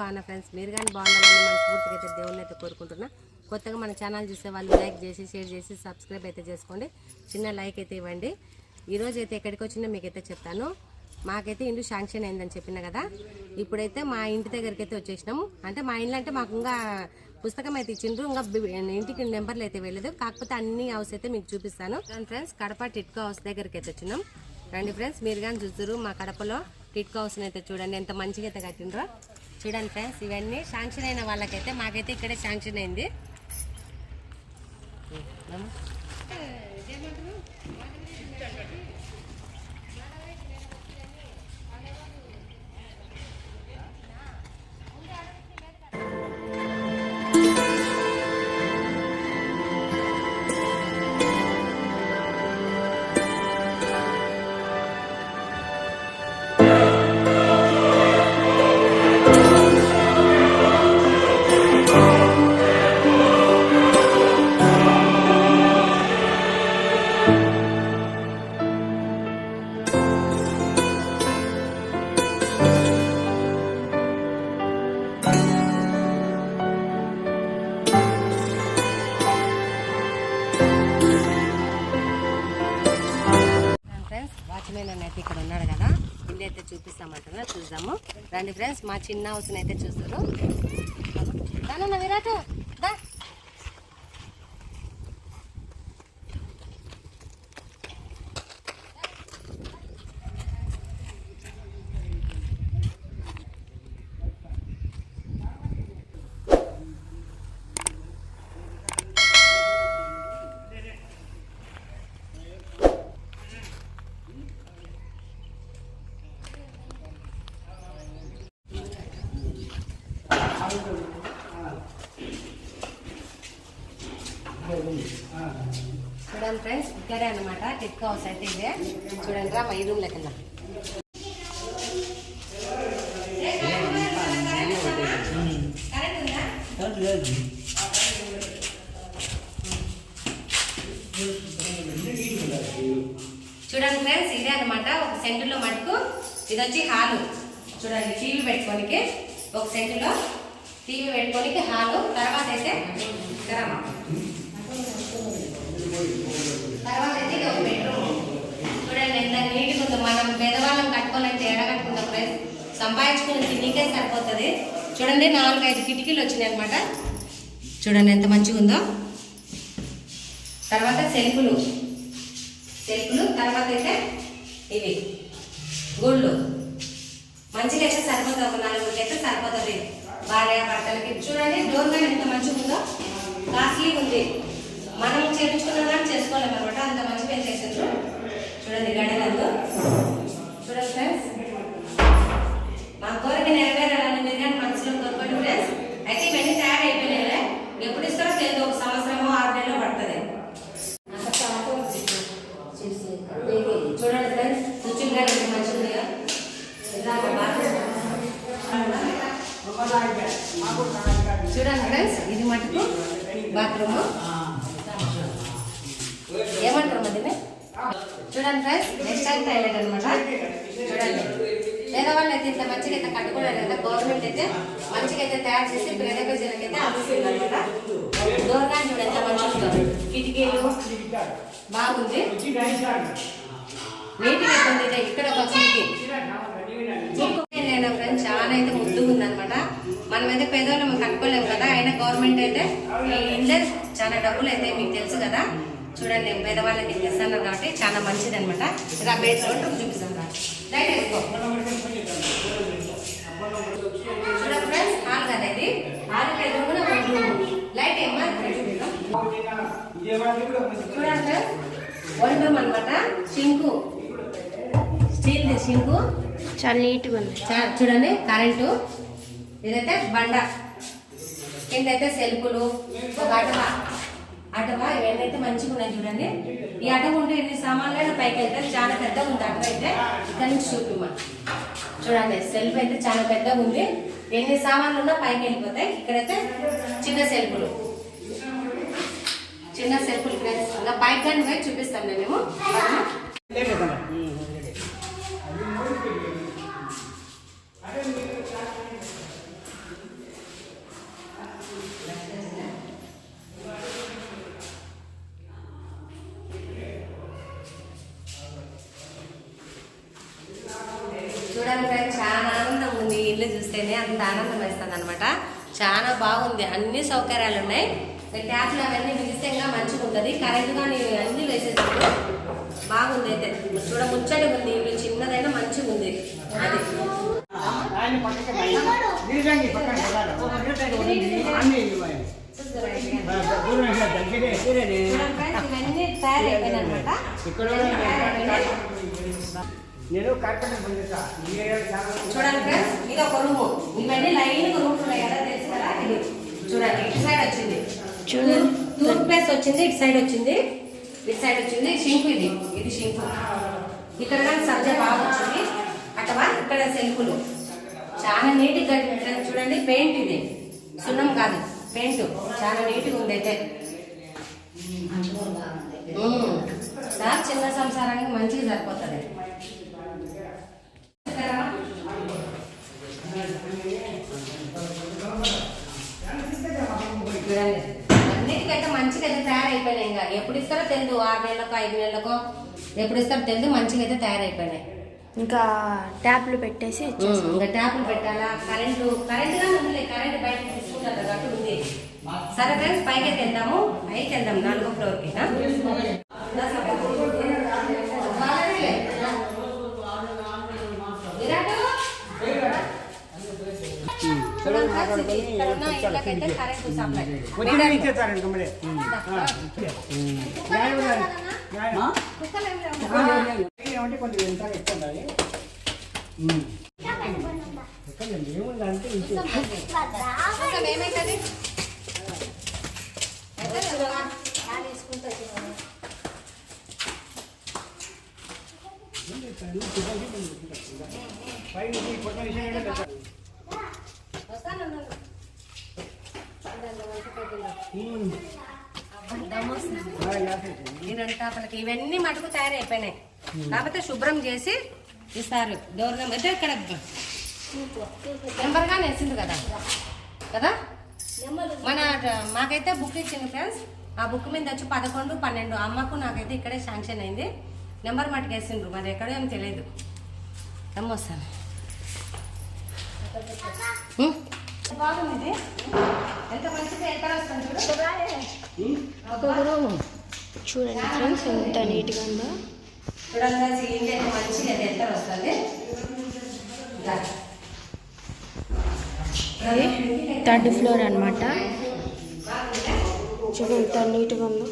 బాగున్నా ఫ్రెండ్స్. మీరు కానీ బాగుండాలని మనస్ఫూర్తిగా అయితే దేవుని అయితే కోరుకుంటున్నా. కొత్తగా మన ఛానల్ చూసే వాళ్ళు లైక్ చేసి షేర్ చేసి సబ్స్క్రైబ్ అయితే చేసుకోండి. చిన్న లైక్ అయితే ఇవ్వండి. ఈరోజు అయితే ఎక్కడికి వచ్చిందో మీకైతే చెప్తాను. మాకైతే ఇంటి శాంక్షన్ అయిందని చెప్పిన కదా. ఇప్పుడైతే మా ఇంటి దగ్గరికి అయితే వచ్చేసినాము. అంటే మా ఇంట్లో అంటే మాకు ఇంకా పుస్తకం అయితే ఇచ్చిండ్రు. ఇంకా ఇంటికి నెంబర్లు అయితే వెళ్ళలేదు. కాకపోతే అన్ని హౌస్ అయితే మీకు చూపిస్తాను. ఫ్రెండ్స్ కడప టిట్కో హౌస్ దగ్గరికి అయితే వచ్చినాం. రండి ఫ్రెండ్స్ మీరు కానీ చూస్తారు మా కడపలో టిట్కో హౌస్ని అయితే చూడండి. ఎంత మంచిగా అయితే కట్టిండ్రో. చూడండి ఫ్రెండ్స్ ఇవన్నీ శాంక్షన్ అయిన వాళ్ళకైతే మాకైతే ఇక్కడే శాంక్షన్ అయింది. ఫ్రెండ్స్ మా చిన్న హౌస్ని అయితే చూస్తారు దానన్న విరాట్ దా అనమాట టెక్ హౌస్ అయితే ఇదే. చూడండి రా మా ఈ రూమ్ లెక్క చూడండి ఫ్రెండ్స్ ఇదే అనమాట ఒక సెంటులో మటుకు ఇది వచ్చి హాలు. చూడండి టీవీ పెట్టుకోనికి. ఒక సెంటులో టీవీ పెట్టుకోనికి హాలు. తర్వాత అయితే ఇక్కడ అమ్మ. తర్వాత అయితే ఇది ఒక బెడ్రూమ్ చూడండి ఎంత నీట్గా ఉందో. మనం పేదవాళ్ళం కట్టుకోవాలంటే ఎడ కట్టుకుంటాం ఫ్రెండ్స్? సంపాదించుకుని తినకే సరిపోతుంది. చూడండి నాలుగు ఐదు కిటికీలు వచ్చినాయి అనమాట చూడండి ఎంత మంచిగా ఉందో. తర్వాత సెల్ఫులు. సెల్ఫులు తర్వాత అయితే ఇవి. గుళ్ళు. మంచిగా అయితే సరిపోతుంది ఒక నలుగురికి అయితే సరిపోతుంది. భార్య భర్తలకి. చూడండి డోర్ కానీ ఎంత మంచిగా ఉందో. కాస్ట్లీ ఉంది. మనం చేపించుకున్న కానీ చేసుకోలేము అనమాట అంత మంచి పని చేసారు చూడండి గడలందు చూడండి ఫ్రెండ్స్ మా కోరిక నెరవేరాలని మీరు కానీ మనసులో కోరుకోండి ఫ్రెండ్స్ అయితే ఇవన్నీ తయారైపోయినాయి ఎప్పుడు ఇస్తారో తెలియదు ఒక సంవత్సరమో ఆరు నెలలో పడుతుంది చూడండి ఫ్రెండ్స్ కూర్చుని కానీ ఎంత మంచిగా ఉందిగా ఇలా చూడండి ఫ్రెండ్స్ ఇది మటుకు బాత్రూమ్ ఏమంటారు మధ్యనే చూడండి ఫ్రెండ్స్ నెక్స్ట్ టైం టాయిలెట్ అనమాట చూడండి పేదవాళ్ళు అయితే ఇంత మంచిగా అయితే కట్టుకోలేదు కదా గవర్నమెంట్ అయితే మంచిగా అయితే తయారు చేసి పేద ప్రజలకి అయితే అందిస్తుంది అనమాట దూరంగా చూడండి ఎంత మంచిగా ఉందో కిటికీలు బాగుంది నీట్గా అయితే ఇక్కడ ఒక కిటికీ నేను ఫ్రెండ్స్ చాలా అయితే ముద్దుగా ఉందన్నమాట మనం అయితే పేదవాళ్ళం కట్టుకోలేము కదా. అయినా గవర్నమెంట్ అయితే ఈ ఇల్లే చాలా డబ్బులు అయితే మీకు తెలుసు కదా. చూడండి పేదవాళ్ళకి ఇస్తున్నారు కాబట్టి చాలా మంచిది అనమాట ఇలా బెడ్ రూమ్ చూపిస్తాం రా. లైట్ వేసుకో చూడండి ఫ్రెండ్స్ హాల్ కదా ఇది. లైట్ ఏమో చూడండి. ఫ్రెండ్స్ వన్ రూమ్ అనమాట సింకు స్టీల్ సింకు చాలా నీట్గా ఉంది. చూడండి కరెంటు. ఇదైతే బండ. కిందైతే సెల్ఫులు ఒక అటవ. అటవ ఇవన్నీ అయితే మంచిగా ఉన్నాయి చూడండి. ఈ అటవ ఉంటే ఎన్ని సామాన్లు పైకి వెళ్తాయి చాలా పెద్దగా ఉంది. అటవ అయితే ఇక్కడ నుంచి చూపిమ్మా చూడండి సెల్ఫ్ అయితే చాలా పెద్దగా ఉంది. ఎన్ని సామాన్లు ఉన్నా పైకి వెళ్ళిపోతాయి. ఇక్కడైతే చిన్న సెల్ఫులు చిన్న సెల్ఫుల్ ఫ్రెండ్స్ అలా బయట దాన్ని పోయి చూపిస్తాను నేను. చూడండి ఫ్రెండ్స్ చాలా ఆనందం ఉంది. ఇల్లు చూస్తేనే అంత ఆనందం వేస్తుంది అనమాట. చాలా బాగుంది. అన్ని సౌకర్యాలు ఉన్నాయి. ట్యాప్లు అవన్నీ విశిష్టంగా మంచిగా ఉంటుంది కరెక్ట్గా నేను అన్ని వేసేసాను బాగుంది అయితే. చూడ ముచ్చటగా ఉంది. ఇవి చిన్నదైనా మంచిగా ఉంది అది. చూడండి ఇవన్నీ తయారైపోయినాయి అనమాట నేను చూడండి ఫ్రెండ్స్ ఇది ఒక రూమ్. ఇవన్నీ లైన్ రూమ్స్ ఉన్నాయి కదా తెలుసు కదా? ఇది చూడండి ఇటు సైడ్ వచ్చింది. చూడండి టూత్ ప్లేస్ వచ్చింది ఇటు సైడ్ వచ్చింది. ఇటు సైడ్ వచ్చింది షింకు ఇది. ఇది షింకు. ఇక్కడ కానీ సబ్జా బాగా వచ్చింది. అటవా? ఇక్కడ సెల్ఫులు. చాలా నీట్గా కట్టినట్టు చూడండి పెయింట్ ఇది. సున్నం కాదు పెయింట్. చాలా నీట్గా ఉంది అయితే. సార్ చిన్న సంసారానికి మంచిగా సరిపోతుంది. చూడండి. అన్నిటికంటే మంచిగా అయితే తయారైపోయినాయి ఇంకా. ఎప్పుడు ఇస్తారో తెలియదు ఆరు నెలలకో ఐదు నెలలకో ఎప్పుడు ఇస్తారో తెలియదు మంచిగా అయితే తయారైపోయినాయి. ఇంకా ట్యాప్లు పెట్టేసి ఇంకా ట్యాపులు పెట్టాలా? కరెంటు కరెంట్ గానే ఉంది కరెంట్ బయట తీసుకుంటారు అక్కడ ఉంది. సరే ఫ్రెండ్స్ పైకి అయితే వెళ్దాము పైకి వెళ్దాం నాలుగో ఫ్లోర్కి ఆ? విరాటు? చూడండి ఫ్రెండ్స్, ఇది ఇక్కడ ఉన్న ఇళ్ళకైతే కరెంటు సప్లై వచ్చిన ఇచ్చేస్తారండి కమ్మడే ఏమంటే కొంచెం ఎంత ఎక్కువ ఉండాలి ఎక్కడండి ఏముందంటే ఏమైతుంది? పైన కొత్త విషయం ఏంటంటే ఇదంతా ఇవన్నీ మటుకు తయారైపోయినాయి కాకపోతే శుభ్రం చేసి ఇస్తారు. దూరం అయితే ఇక్కడ నెంబర్గానే వేసింది కదా. కదా? మన మాకైతే బుక్ ఇచ్చింది ఫ్రెండ్స్ ఆ బుక్ మీద వచ్చి పదకొండు పన్నెండు. అమ్మకు నాకైతే ఇక్కడే శాంక్షన్ అయింది. నెంబర్ మటుకు వేసిండ్రు. మరి ఎక్కడో ఏం తెలియదు. ఏమో వస్తాను. బాగుంది. ఎంత మంచిగా చూడు. చూడండి ఫ్రెండ్స్ ఎంత నీట్గా ఉందో. చూడండి సీలింగ్ అయితే మంచిగా అది ఎంత వస్తుంది ఇదా. ఇది థర్డ్ ఫ్లోర్ అన్నమాట. చూడండి ఎంత నీట్గా ఉందో.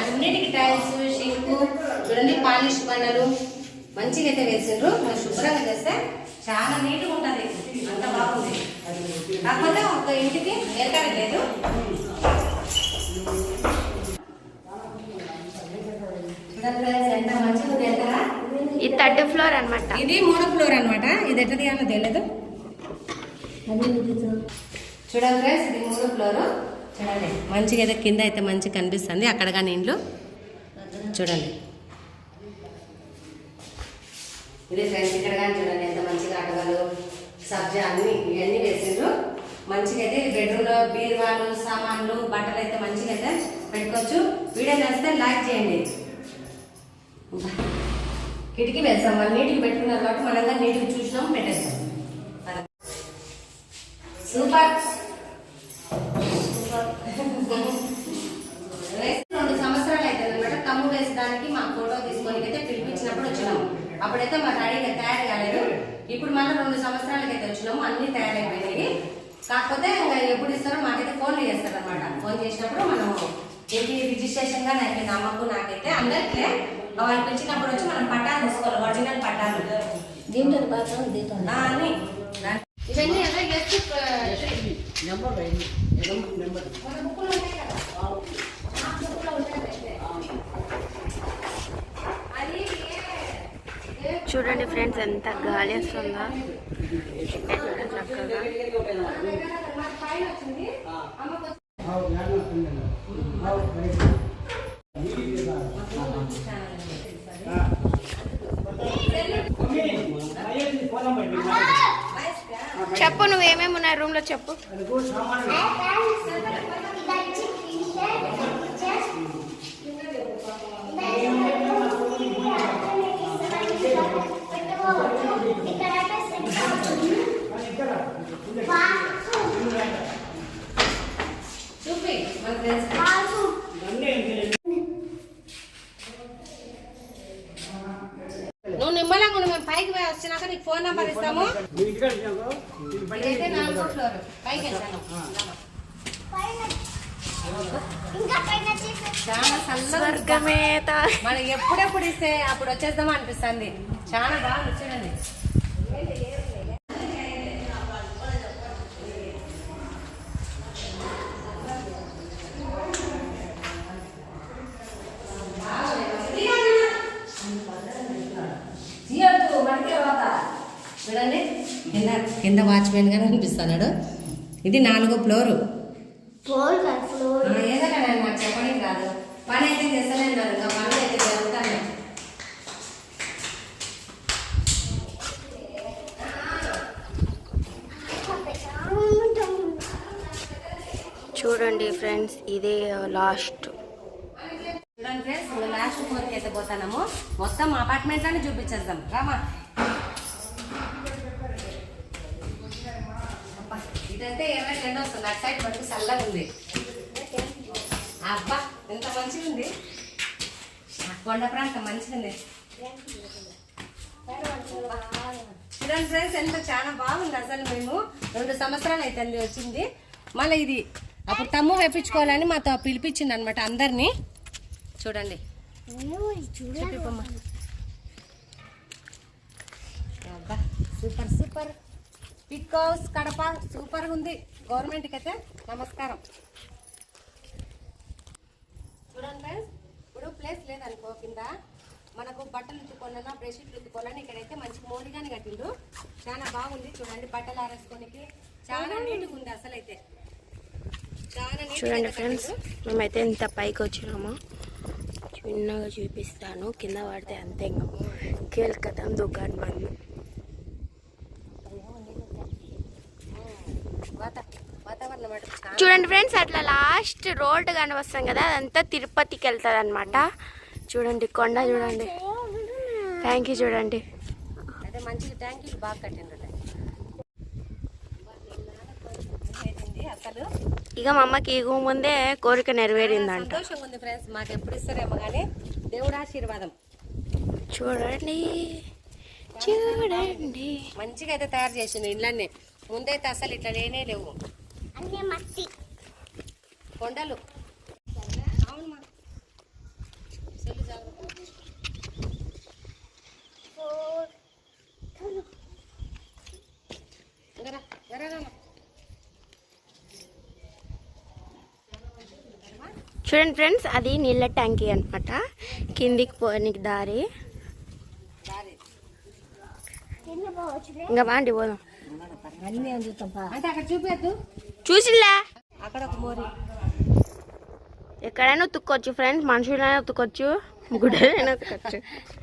అన్నిటికి టైల్స్ షింకు చూడండి పాలిష్ బండలు మంచిగా అయితే వేసిండ్రు. మరి శుభ్రంగా చేస్తే చాలా నీట్గా ఉంటుంది. అంత బాగుంది. కాకపోతే ఒక ఇంటికి ఎరకడ లేదు. ఈ థర్డ్ ఫ్లోర్ అన్నమాట. ఇది మూడో ఫ్లోర్ అన్నమాట. ఇది ఎట్టది అన్న తెలియదు చూడండి ఫ్రెండ్స్ ఇది మూడో ఫ్లోర్. చూడండి మంచిగా అయితే కింద అయితే మంచిగా కనిపిస్తుంది. అక్కడ కానీ ఇండ్లు. చూడండి. ఇది ఫ్రెండ్స్ ఇక్కడ కానీ చూడండి ఎంత మంచిగా అటవలు సబ్జా అన్ని ఇవన్నీ వేసిండ్రు. మంచిగా అయితే బెడ్రూమ్లో బీరువాలు సామాన్లు బట్టలు అయితే మంచిగా అయితే పెట్టుకోవచ్చు. వీడియో నచ్చితే లైక్ చేయండి. కిటికీ వేస్తాం మనం నీటికి పెట్టుకున్నారు కాబట్టి మనం నీటికి చూసినాం పెట్టేస్తాం. సూపర్. సూపర్ వేసి రెండు సంవత్సరాలు అవుతుంది అనమాట వేసడానికి మా ఫోటో తీసుకొని అయితే పిలిపించినప్పుడు వచ్చినాము. అప్పుడైతే మా రెడీగా తయారు కాలేదు ఇప్పుడు మళ్ళీ రెండు సంవత్సరాలకి అయితే వచ్చినాము. అన్ని తయారైపోయినాయి. కాకపోతే ఇంకా ఎప్పుడు ఇస్తారో మాకైతే ఫోన్లు చేస్తారు అనమాట ఫోన్ చేసినప్పుడు మనము ఏంటి రిజిస్ట్రేషన్గా అయిపోయింది. అమ్మకు నాకైతే అందరికీ వాళ్ళు పిలిచినప్పుడు వచ్చి మనం పట్టాలు తీసుకోవాలి. ఒరిజినల్ పట్టాలు. దీంట్లో అన్ని. ఇవన్నీ ఎలా నెంబర్. నెంబర్ మన బుక్కులు కదా ఆ బుక్కులో ఉంటాయి అయితే. అది ఏ- ఏ- చూడండి ఫ్రెండ్స్ ఎంత గాలి వస్తుందో? చెప్పు నువ్వేమేమి ఉన్నాయి రూమ్లో చెప్పు. నువ్వు నిమ్మలంగా మేము పైకి వచ్చినాక నీకు ఫోన్ నంబర్ ఇస్తాము. మనకి ఎప్పుడెప్పుడు ఇస్తే అప్పుడు వచ్చేద్దాం అనిపిస్తుంది. చాలా బాగా వచ్చిందండి కింద వాచ్మెన్ గానే అనిపిస్తున్నాడు ఇది నాలుగో ఫ్లోరు ఏదైనా నేను నాకు చెప్పడానికి రాదు పని అయితే చేస్తూనే ఉన్నారు ఇంకా పనులు అయితే చూడండి ఫ్రెండ్స్ ఇదే లాస్ట్ చూడండి ఫ్రెండ్స్ లాస్ట్ ఫ్లోర్కి అయితే పోతాము మొత్తం అపార్ట్మెంట్లోనే చూపించేద్దాం. రామా అబ్బా, ఇదంటే ఏమైనా వస్తుంది. అటు సైడ్ మటుకు చల్లగా ఉంది. అబ్బా ఎంత మంచిగా ఉంది. కొండ ప్రాంతం మంచిగా ఉంది. చూడండి ఫ్రెండ్స్ ఎంత చాలా బాగుంది అసలు మేము. రెండు సంవత్సరాలు అవుతుంది వచ్చింది. మళ్ళీ ఇది అప్పుడు తమ్ము వేపించుకోవాలని మాతో పిలిపించింది అనమాట అందరినీ. చూడండి. అబ్బా super super. Pick house Kadapa super ఉంది. గవర్నమెంట్కి అయితే నమస్కారం. చూడండి ఫ్రెండ్స్ ఇప్పుడు ప్లేస్ లేదనుకో కింద మనకు బట్టలు ఉతుక్కోవాలన్నా బ్రష్లు ఉతుక్కోవాలన్నా ఇక్కడైతే మంచి మోడిగానే కట్టిండు. చాలా బాగుంది చూడండి బట్టలు ఆరేసుకోనికి. చాలా నీట్గా ఉంది అసలు అయితే చూడండి ఫ్రెండ్స్. మేమైతే ఇంత పైకి వచ్చినాము. చిన్నగా చూపిస్తాను. కింద పడితే అంతే ఇంకా. కేల్కతాం దుకాణం. బంద్ వాత- వాతావరణం మటుకు చాలా చూడండి ఫ్రెండ్స్ అట్లా లాస్ట్ రోడ్ కనిపిస్తాం కదా అదంతా తిరుపతికి వెళ్తుంది అనమాట చూడండి కొండ చూడండి. థ్యాంక్ యూ చూడండి. అదే మంచిగా ట్యాంకీలు బాగా కట్టిండ్రు అసలు ఇక మా అమ్మకి ఇగో ముందే కోరిక నెరవేరిందంట. సంతోషంగా ఉంది ఫ్రెండ్స్ మాకు ఎప్పుడు ఇస్తారేమో కానీ దేవుడు ఆశీర్వాదం చూడండి. చూడండి మంచిగా అయితే తయారు చేసిండు ఇళ్ళన్నీ ముందైతే అసలు ఇట్లా లేనే లేవు. అన్నీ మట్టి. కొండలు. సెల్లు జాగ్రత్త. నాన్న. చూడండి ఫ్రెండ్స్ అది నీళ్ళ ట్యాంకీ అన్నమాట. కిందికి పోనీకి దారి. దారి. కింద పోవచ్చులే. ఇంకా బాండి పోదాం. అన్నీ అంటే అక్కడ చూపేద్దు చూసిలే అక్కడ ఒక మోరి. ఎక్కడైనా ఉతుక్కోవచ్చు ఫ్రెండ్స్ మనుషులైనా ఉతుక్కోవచ్చు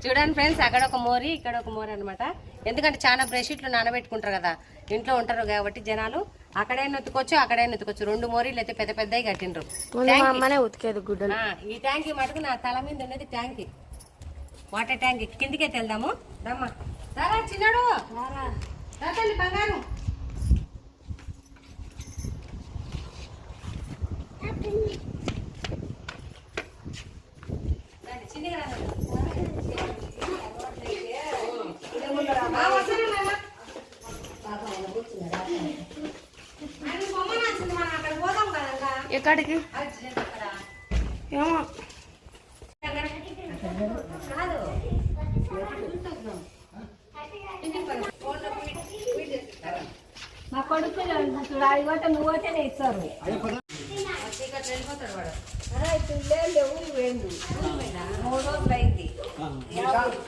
చూడండి ఫ్రెండ్స్ అక్కడ ఒక మోరి ఇక్కడ ఒక మోరి అనమాట ఎందుకంటే చాలా బ్రష్షీట్లు నానబెట్టుకుంటారు కదా ఇంట్లో ఉంటారు కాబట్టి జనాలు అక్కడైనా ఉతుకోవచ్చు అక్కడైనా ఉతుకోవచ్చు రెండు మోరీలు అయితే పెద్ద పెద్దవి కట్టిండ్రు. అమ్మనే ఉతికేది గుడ్డలు. ఆ, ఈ ట్యాంకీ మటుకు నా తల మీద ఉన్నది ట్యాంకీ వాటర్ ట్యాంక్ కిందికే వెళ్దాము. రమ్మా. చిన్నాడు. రా తల్లి బంగారు రండి, చిన్నగా రా నాన్న. ఆ, వస్తాను నాన్న. ఆయన బొమ్మ నచ్చింది మనం అక్కడ పోదాం కదా ఎక్కడికి అది చిన్నది అక్కడ ఏమో కాదు మా కొడుకు చూడు అది పోతే నువ్వు పోతేనే ఇస్తారు చీకట్లో వెళ్ళిపోతాడు వాడు లేవు వేండు మూడు రోజులు అయింది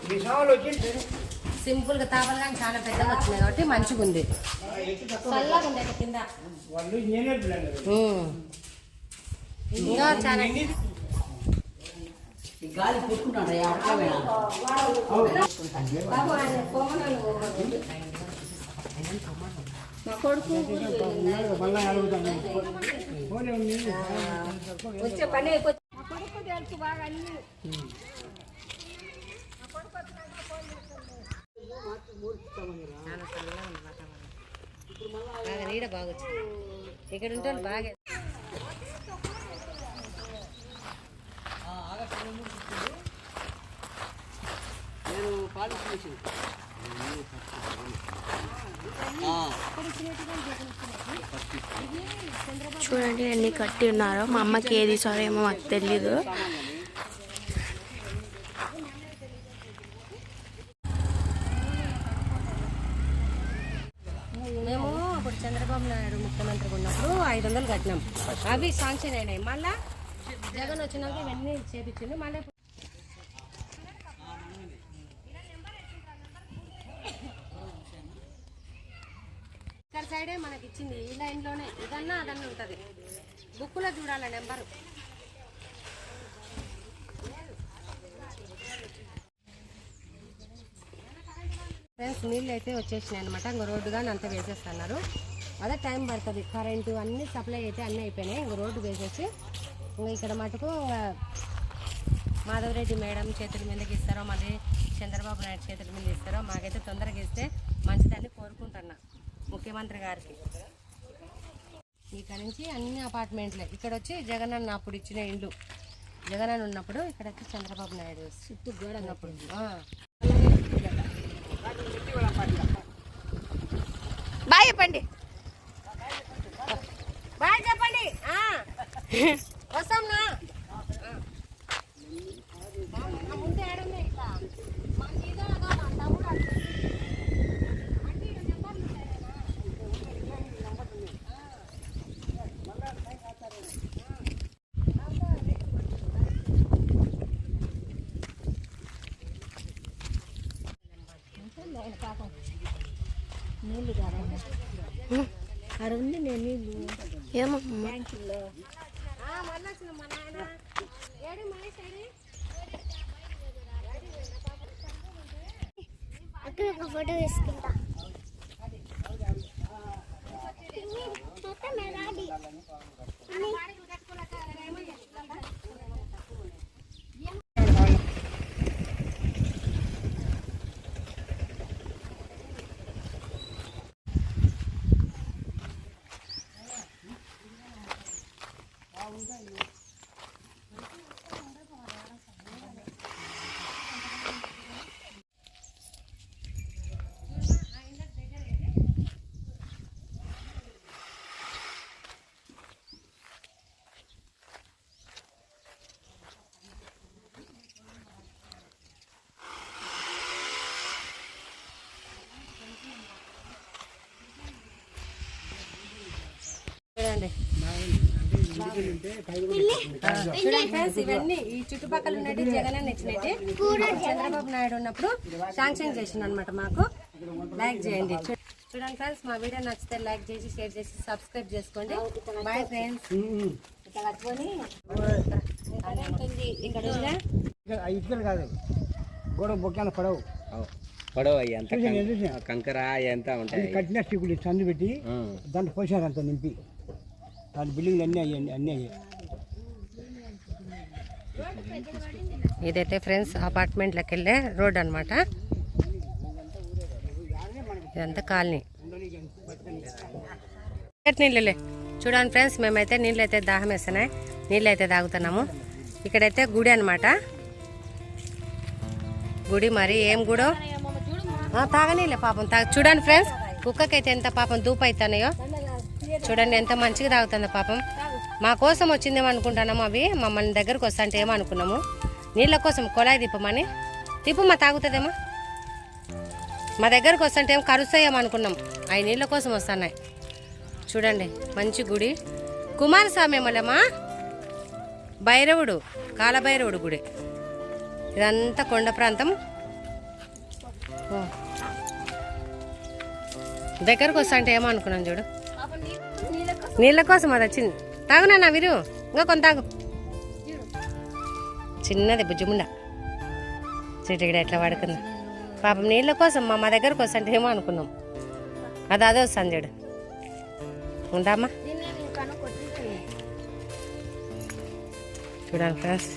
మీ సామాన్లు వచ్చింది సింపుల్గా తాపలు కానీ చాలా పెద్దగా వచ్చినాయి కాబట్టి మంచిగా ఉంది. చల్లగా ఉంది అయితే కింద. ఇంకా చాలా గాలి పుట్టుకుంటాడు మా కొడుకు. వచ్చే పని అయిపోతుంది మా కొడుకు తెలుసు బాగా అన్ని. నీడ బాగా. వచ్చింది ఇక్కడ ఉంటే వాళ్ళు బాగా నేను పాలిస్ చూడండి ఎన్ని కట్టి ఉన్నారో. మా అమ్మకి ఏది సారో ఏమో మాకు తెలీదు. మేము అప్పుడు చంద్రబాబు నాయుడు ముఖ్యమంత్రి ఉన్నప్పుడు ఐదు వందలు కట్టినాం. అవి శాంక్షన్ అయినాయి. మళ్ళా జగన్ వచ్చినాక ఇవన్నీ చేపించింది మళ్ళీ ఇప్పుడు- ఇక్కడ సైడే మనకి ఇచ్చింది ఈ లైన్లోనే ఇదన్నా అదన్నా ఉంటుంది ఉండాల నెంబరు. ఫ్రెండ్స్ నీళ్ళు అయితే వచ్చేసినాయి అనమాట ఇంక రోడ్డు కానీ అంతా వేసేస్తున్నారు. అదే టైం పడుతుంది. కరెంటు అన్ని సప్లై అయితే అన్నీ అయిపోయినాయి. ఇంక రోడ్డు వేసేసి ఇంకా ఇక్కడ మటుకు మాధవరెడ్డి మేడం చేతుల మీదకి ఇస్తారో మళ్ళీ చంద్రబాబు నాయుడు చేతుల మీద ఇస్తారో మాకైతే తొందరగా ఇస్తే మంచిదని కోరుకుంటున్నా ముఖ్యమంత్రి గారికి. ఇక్కడ నుంచి అన్ని అపార్ట్మెంట్లే. ఇక్కడ వచ్చి జగన్ అన్న అప్పుడు ఇచ్చిన ఇండ్లు జగన్ అన్న ఉన్నప్పుడు ఇక్కడ వచ్చి చంద్రబాబు నాయుడు చుట్టూ గోడ ఉన్నప్పుడు. బాయ్ చెప్పండి. బాయ్ చెప్పండి. ఆ. వస్తాంనా ఆ, ముందే ఇట్లా. తమ్ముడు అడుగుతుంది. అంటే ఈడ నెంబర్లు ఉంటాయి కదా. నీళ్ళు కాదు అక్కడ ఉంది నేను నీళ్ళు ఏమో ట్యాంకుల్లో ఆ, మళ్ళీ వచ్చిన మా నాయన ఏడి మహేష్ ఏడి అక్కడ ఒక ఫోటో తీసుకుంటా. ఫ్రెండ్స్ ఇవన్నీ ఈ చుట్టుపక్కల ఉన్నట్టు జగన్ అన్న ఇచ్చినట్టు చంద్రబాబు నాయుడు ఉన్నప్పుడు శాంక్షన్ చేసింది అనమాట మాకు లైక్ చేయండి చూడండి ఫ్రెండ్స్ మా వీడియో నచ్చితే లైక్ చేసి షేర్ చేసి సబ్స్క్రైబ్ చేసుకోండి బాయ్ ఫ్రెండ్స్ ఇక్కడ కట్టుకొని ఇక్కడ? ఇటుకలు కాదు గోడ బొక్కాన పడవు చూసాను, చూసాను. కంకర ఇది ఉంటాయి కట్టిన స్టిక్కులు చందు పెట్టి. దాంట్లో పోసారు అంత నింపి దాని బిల్డింగ్లు అన్నీ అయ్యాయి అన్నీ అయ్యాయి. ఇదైతే ఫ్రెండ్స్ అపార్ట్మెంట్లోకి వెళ్ళే రోడ్ అనమాట ఇదంతా కాలనీ. నీళ్ళలే? చూడండి ఫ్రెండ్స్ మేమైతే నీళ్ళు అయితే దాహం వేస్తున్నాయి నీళ్ళు అయితే తాగుతున్నాము. ఇక్కడైతే గుడి అనమాట గుడి మరి ఏం గుడో? ఆ, తాగనీలే పాపం తాగ చూడండి ఫ్రెండ్స్ కుక్కకైతే ఎంత పాపం దూపు అవుతున్నాయో చూడండి ఎంత మంచిగా తాగుతుందో పాపం. మా కోసం వచ్చిందేమో అనుకుంటున్నాము అవి. మమ్మల్ని దగ్గరకు వస్తాంటే ఏమో అనుకున్నాము. నీళ్ళ కోసం కొలాయి తిప్పమని. తిప్పమ్మా తాగుతుందేమో? మా దగ్గరకు వస్తుంటే ఏం కరుస్తాయేమో అనుకున్నాం. అవి నీళ్ళ కోసం వస్తున్నాయి. చూడండి మంచి గుడి. కుమారస్వామి ఏమోలేమా? భైరవుడు కాలభైరవుడు గుడి. ఇదంతా కొండ ప్రాంతం. ఓ. దగ్గరకు వస్తా అంటే ఏమో అనుకున్నాం చూడు. నీళ్ళ కోసం అది వచ్చింది. తాగునా వీరు. ఇంకా కొంత తాగు. చిన్నది బుజ్జిముండ. చిటికిడ ఎట్లా పడుకుంది పాపం నీళ్ళ కోసం మా మా దగ్గరకు వస్తా అంటే ఏమో అనుకున్నాం. అది అదే వస్తాను చూడు. ఉంటామా చూడండి ఫ్రెండ్స్.